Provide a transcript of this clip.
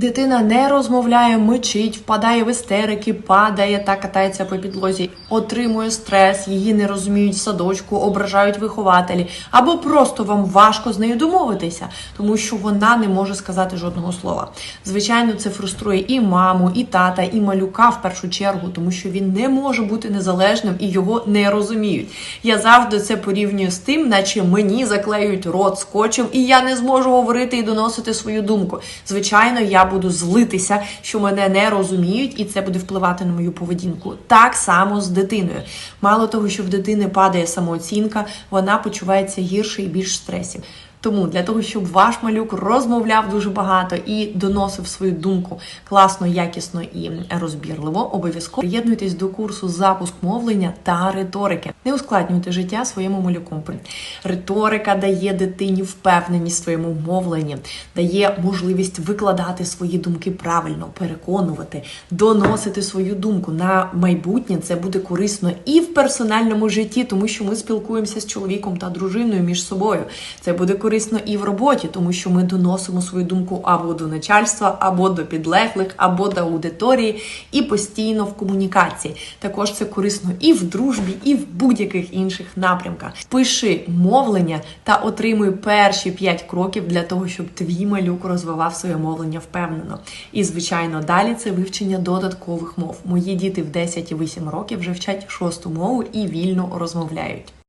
Дитина не розмовляє, мичить, впадає в істерики, падає та катається по підлозі, отримує стрес, її не розуміють в садочку, ображають вихователі, або просто вам важко з нею домовитися, тому що вона не може сказати жодного слова. Звичайно, це фруструє і маму, і тата, і малюка в першу чергу, тому що він не може бути незалежним і його не розуміють. Я завжди це порівнюю з тим, наче мені заклеюють рот скотчем, і я не зможу говорити і доносити свою думку. Звичайно, я буду злитися, що мене не розуміють, і це буде впливати на мою поведінку. Так само з дитиною. Мало того, що в дитини падає самооцінка, вона почувається гірше і більш в стресі. Тому для того, щоб ваш малюк розмовляв дуже багато і доносив свою думку класно, якісно і розбірливо, обов'язково приєднуйтесь до курсу запуск мовлення та риторики. Не ускладнюйте життя своєму малюку. Риторика дає дитині впевненість в своєму мовленні, дає можливість викладати свої думки правильно, переконувати, доносити свою думку на майбутнє. Це буде корисно і в персональному житті, тому що ми спілкуємося з чоловіком та дружиною між собою. Це буде корисно і в роботі, тому що ми доносимо свою думку або до начальства, або до підлеглих, або до аудиторії, і постійно в комунікації. Також це корисно і в дружбі, і в будь-яких інших напрямках. Пиши мовлення та отримуй перші 5 кроків для того, щоб твій малюк розвивав своє мовлення впевнено. І звичайно, далі це вивчення додаткових мов. Мої діти в 10 і 8 років вже вчать шосту мову і вільно розмовляють.